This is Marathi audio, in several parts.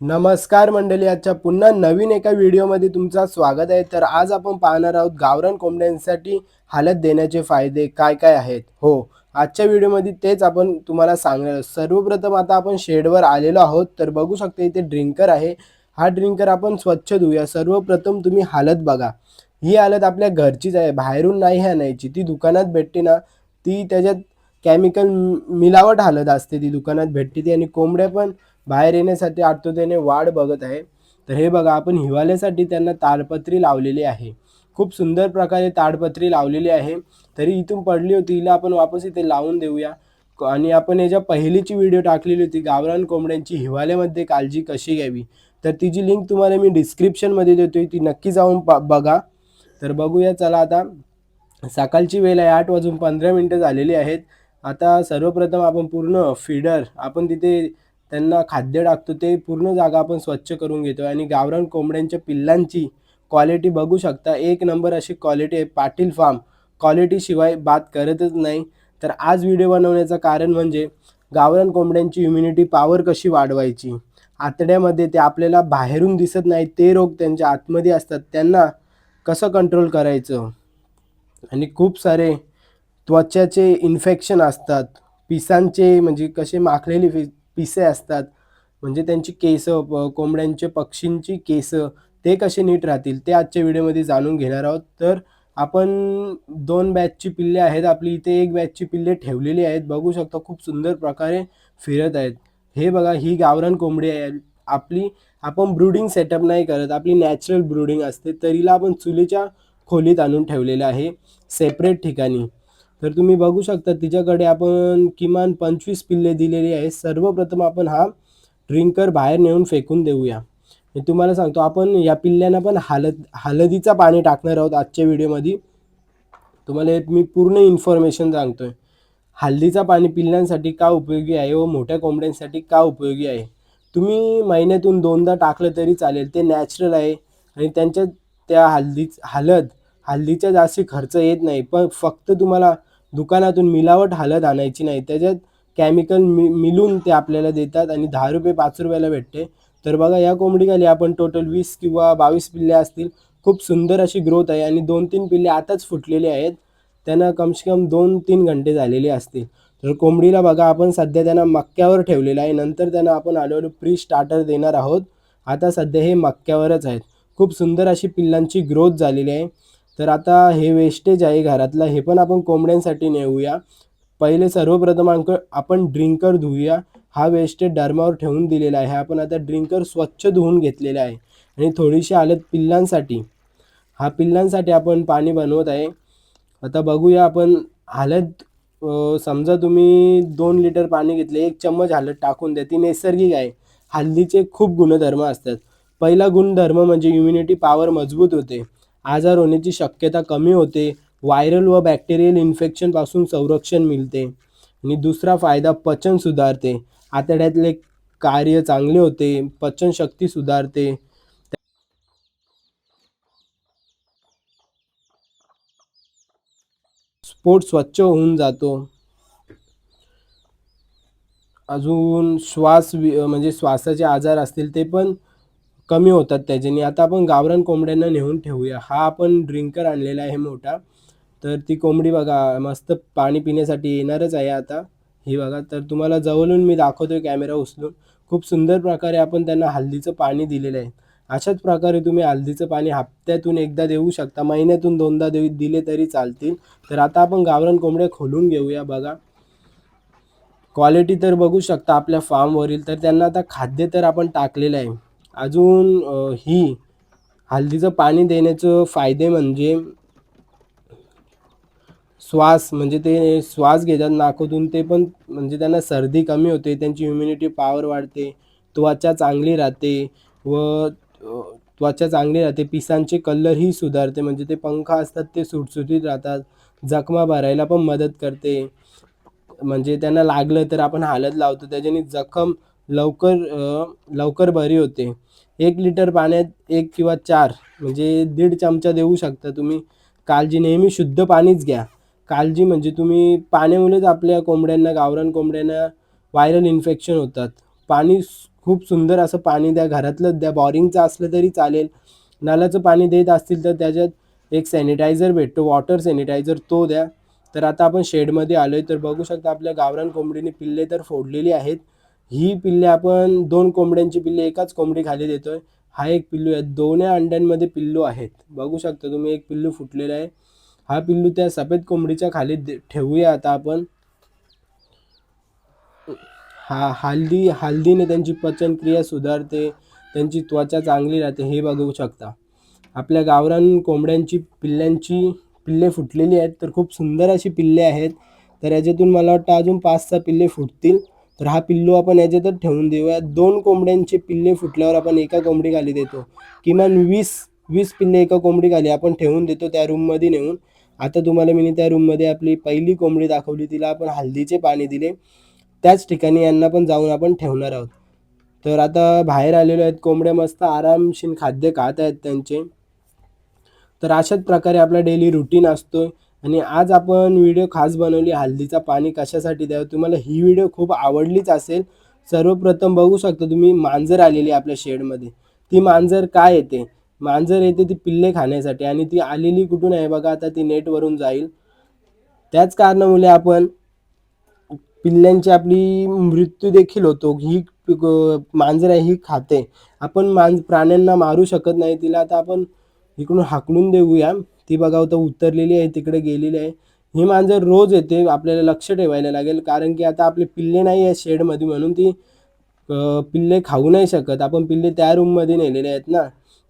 नमस्कार मंडळी आजच्या पुन्हा नवीन एका व्हिडिओमध्ये तुमचं स्वागत आहे. तर आज आपण पाहणार आहोत गावरान कोंबड्यांसाठी हालत देण्याचे फायदे काय काय आहेत? हो आजच्या व्हिडिओमध्ये तेच आपण तुम्हाला सांगणार आहोत. सर्वप्रथम आता आपण शेडवर आलेलो आहोत. तर बघू शकता इथे ड्रिंकर आहे. हा ड्रिंकर आपण स्वच्छ धुऊया. सर्वप्रथम तुम्ही हालत बघा. ही हालत आपल्या घरचीच आहे. बाहेरून नाही आणायची. ती दुकानात भेटते ना ती त्याच्यात केमिकल मिलावट हालत असते ती दुकानात भेटते ती. आणि कोंबड्या पण बाहेर येण्यासाठी आतुरतेने वाढ बघत आहे. तर हे बघा आपण हिवाळ्यासाठी त्यांना ताडपत्री लावलेली आहे. खूप सुंदर प्रकारे ताडपत्री लावलेली आहे. तरी इथून पडली होती हिला आपण वापस इथे लावून देऊया. आणि आपण याच्या पहिलीची व्हिडिओ टाकलेली होती गावरान कोंबड्यांची हिवाळ्यामध्ये काळजी कशी घ्यावी? तर तिची लिंक तुम्हाला मी डिस्क्रिप्शनमध्ये देतोय ती नक्की जाऊन प बघा. तर बघूया चला आता. सकाळची वेळ आहे आठ वाजून पंधरा मिनटं झालेली आहेत. आता सर्वप्रथम आपण पूर्ण फीडर आपण तिथे त्यांना खाद्य टाकतो ते पूर्ण जागा आपण स्वच्छ करून घेतो. आणि गावरान कोंबड्यांच्या पिल्लांची क्वालिटी बघू शकता. एक नंबर अशी क्वालिटी आहे पाटील फार्म क्वालिटीशिवाय बात करतच नाही. तर आज व्हिडिओ बनवण्याचं कारण म्हणजे गावरान कोंबड्यांची इम्युनिटी पॉवर कशी वाढवायची? आतड्यामध्ये ते आपल्याला बाहेरून दिसत नाही ते रोग त्यांच्या आतमध्ये असतात. त्यांना कसं कंट्रोल करायचं? आणि खूप सारे त्वचाचे इन्फेक्शन असतात. पिसांचे म्हणजे कसे माखलेले पिसे असतात. म्हणजे त्यांची केस कोंबड्यांचे पक्षींची केस ते कसे नीट राहतील ते आजच्या व्हिडिओमध्ये जाणून घेणार आहोत. तर आपण दोन बॅचची पिल्ले आहेत. आपली इथे एक बॅचची पिल्ले ठेवलेली आहेत. बघू शकता खूप सुंदर प्रकारे फिरत आहेत. हे बघा ही गावरान कोंबडी आहे. आपली आपण ब्रुडिंग सेटअप नाही करत. आपली नॅचरल ब्रुडिंग असते. तरीला आपण चुलीच्या खोलीत आणून ठेवलेलं आहे. सेपरेट ठिकाणी. तर तुम्ही बघू शकता तिच्याकडे आपण किमान पंचवीस पिल्ले दिलेली आहे सर्वप्रथम आपण हा ड्रिंकर बाहेर नेऊन फेकून देऊया. मी तुम्हाला सांगतो आपण या पिल्ल्यांना पण हलद हळदीचं पाणी टाकणार आहोत आजच्या व्हिडिओमध्ये. तुम्हाला मी पूर्ण इन्फॉर्मेशन सांगतो आहे हल्दीचा पाणी पिल्ल्यांसाठी का उपयोगी आहे व मोठ्या कोंबड्यांसाठी का उपयोगी आहे? तुम्ही महिन्यातून दोनदा टाकलं तरी चालेल ते नॅचरल आहे आणि त्यांच्या त्या हल्दीच हलद हल्दीचा जास्ती खर्च येत नाही. पण फक्त तुम्हाला दुकानातून मिलावट हालत आणायची नाही. त्याच्यात केमिकल मि मिलून ते आपल्याला देतात आणि दहा रुपये पाच रुपयाला भेटते. तर बघा या कोंबडीखाली आपण टोटल वीस किंवा बावीस पिल्ले असतील. खूप सुंदर अशी ग्रोथ आहे आणि दोन तीन पिल्ले आताच फुटलेले आहेत. त्यांना कमसे कम दोन तीन घंटे झालेले असतील. तर कोंबडीला बघा आपण सध्या त्यांना मक्क्यावर ठेवलेलं आहे. नंतर त्यांना आपण हळूहळू प्री स्टार्टर देणार आहोत. आता सध्या हे मक्क्यावरच आहेत. खूप सुंदर अशी पिल्लांची ग्रोथ झालेली आहे. तर आता हे वेस्टेज आहे घरातलं हे पण आपण कोंबड्यांसाठी नेऊया. पहिले सर्वप्रथम अंक आपण ड्रिंकर धुऊया. हा वेस्टेज डर्मावर ठेवून दिलेला आहे. आपण आता ड्रिंकर स्वच्छ धुवून घेतलेला आहे. आणि थोडीशी आलत पिल्लांसाठी. हा पिल्लांसाठी आपण पाणी बनवत आहे. आता बघूया आपण हालत समजा तुम्ही दोन लिटर पाणी घेतले एक चम्मच हालत टाकून द्या. ती नैसर्गिक आहे. हल्लीचे खूप गुणधर्म असतात. पहिला गुणधर्म म्हणजे इम्युनिटी पॉवर मजबूत होते. आजार होण्याची शक्यता कमी होते. व्हायरल व बॅक्टेरियल इन्फेक्शनपासून संरक्षण मिळते. आणि दुसरा फायदा पचन सुधारते. आतड्यातले कार्य चांगले होते. पचनशक्ती सुधारते. स्पोट स्वच्छ होऊन जातो. अजून श्वास म्हणजे श्वासाचे आजार असतील ते पण कमी होतात त्याच्याने आता आपण गावरान कोंबड्यांना नेऊन ठेवूया. हा आपण ड्रिंकर आणलेला आहे मोठा. तर ती कोंबडी बघा मस्त पाणी पिण्यासाठी येणारच आहे आता. ही बघा तर तुम्हाला जवळून मी दाखवतोय कॅमेरा उचलून. खूप सुंदर प्रकारे आपण त्यांना हल्दीचं पाणी दिलेलं आहे. अशाच प्रकारे तुम्ही हल्दीचं पाणी हप्त्यातून एकदा देऊ शकता. महिन्यातून दोनदा देऊ दिले तरी चालतील. तर आता आपण गावरान कोंबड्या खोलून घेऊया बघा. क्वालिटी तर बघू शकता आपल्या फार्मवरील तर त्यांना आता खाद्य तर आपण टाकलेलं आहे. अजून ही हळदीचं पाणी देण्याचं फायदे म्हणजे श्वास म्हणजे ते श्वास घेतात नाकातून ते पण म्हणजे त्यांना सर्दी कमी होते त्यांची इम्युनिटी पॉवर वाढते त्वचा चांगली राहते व त्वचा चांगली राहते पिसांचे कलरही सुधारते म्हणजे ते पंख असतात ते सुटसुटीत राहतात जखमा भरायला पण मदत करते. म्हणजे त्यांना लागलं तर आपण हालत लावतो त्याच्याने जखम लवकर लवकर बरी होते. एक लिटर पाण्यात एक किंवा चार म्हणजे दीड चमचा देऊ शकता तुम्ही. काळजी नेहमी शुद्ध पाणीच घ्या. काळजी म्हणजे तुम्ही पाण्यामुळेच आपल्या कोंबड्यांना गावरान कोंबड्यांना व्हायरल इन्फेक्शन होतात. पाणी खूप सुंदर असं पाणी द्या. घरातलं द्या. बॉरिंगचं असलं तरी चालेल. नळाचं पाणी देत असतील तर त्याच्यात एक सॅनिटायझर भेटतो. वॉटर सॅनिटायझर तो द्या. तर आता आपण शेडमध्ये आलो आहे तर बघू शकता आपल्या गावरान कोंबडीने पिल्ले तर फोडलेली आहेत. ही पिल्ले आपण दोन कोंबड्यांची पिल्ले एकाच कोंबडी खाली देतोय. हा एक पिल्लू आहे. दोन्ही अंड्यांमध्ये पिल्लू आहेत. बघू शकता तुम्ही एक पिल्लू फुटलेला आहे. हा पिल्लू त्या सफेद कोंबडीच्या खाली दे- ठेवूया आता आपण. हा हल्दी हल्दीने त्यांची पचनक्रिया सुधारते. त्यांची त्वचा चांगली राहते. हे बघू शकता. आपल्या गावरान कोंबड्यांची पिल्ल्यांची पिल्ले फुटलेली आहेत. तर खूप सुंदर अशी पिल्ले आहेत. तर याच्यातून मला वाटतं अजून पाच सहा पिल्ले फुटतील. तर हा पिल्लू आपण याच्यातच ठेवून देऊया. दोन कोंबड्यांचे पिल्ले फुटल्यावर आपण एका कोंबडी खाली देतो. किमान वीस वीस पिल्ले एका कोंबडी खाली आपण ठेवून देतो त्या रूममध्ये नेऊन. आता तुम्हाला मी त्या रूममध्ये आपली पहिली कोंबडी दाखवली तिला आपण हल्दीचे पाणी दिले. त्याच ठिकाणी यांना पण जाऊन आपण ठेवणार आहोत. तर आता बाहेर आलेले आहेत कोंबड्या मस्त आरामशीर खाद्य खात आहेत त्यांचे. तर अशाच प्रकारे आपला डेली रुटीन असतो आणि आज आपण व्हिडिओ खास बनवली हल्दीचा पाणी कशासाठी द्यावं? तुम्हाला ही व्हिडिओ खूप आवडलीच असेल सर्वप्रथम बघू शकता तुम्ही मांजर आलेली आपल्या शेडमध्ये. ती मांजर काय येते? मांजर येते ती पिल्ले खाण्यासाठी आणि ती आलेली कुठून आहे बघा आता ती नेटवरून जाईल. त्याच कारणामुळे आपण पिल्ल्यांची आपली मृत्यू देखील होतो. ही मांजर आहे ही खाते. आपण मांज प्राण्यांना मारू शकत नाही तिला आता आपण इकडून हाकलून देऊया. ती बघा आता उतरलेली आहे तिकडे गेलेली आहे. ही मांजर रोज येते आपल्याला लक्ष ठेवायला लागेल. कारण की आता आपले पिल्ले नाही आहे शेडमध्ये म्हणून ती पिल्ले खाऊ नाही शकत. आपण पिल्ले त्या रूममध्ये नेलेले आहेत ना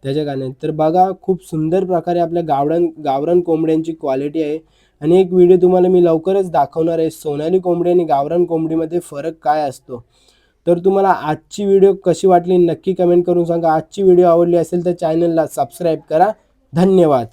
त्याच्या कारणाने तर बघा खूप सुंदर प्रकारे आपल्या गावरान गावरान कोंबड्यांची क्वालिटी आहे. आणि एक व्हिडिओ तुम्हाला मी लवकरच दाखवणार आहे सोनाली कोंबडी आणि गावरान कोंबडीमध्ये फरक काय असतो. तर तुम्हाला आजची व्हिडिओ कशी वाटली नक्की कमेंट करून सांगा. आजची व्हिडिओ आवडली असेल तर चॅनलला सबस्क्राईब करा. धन्यवाद.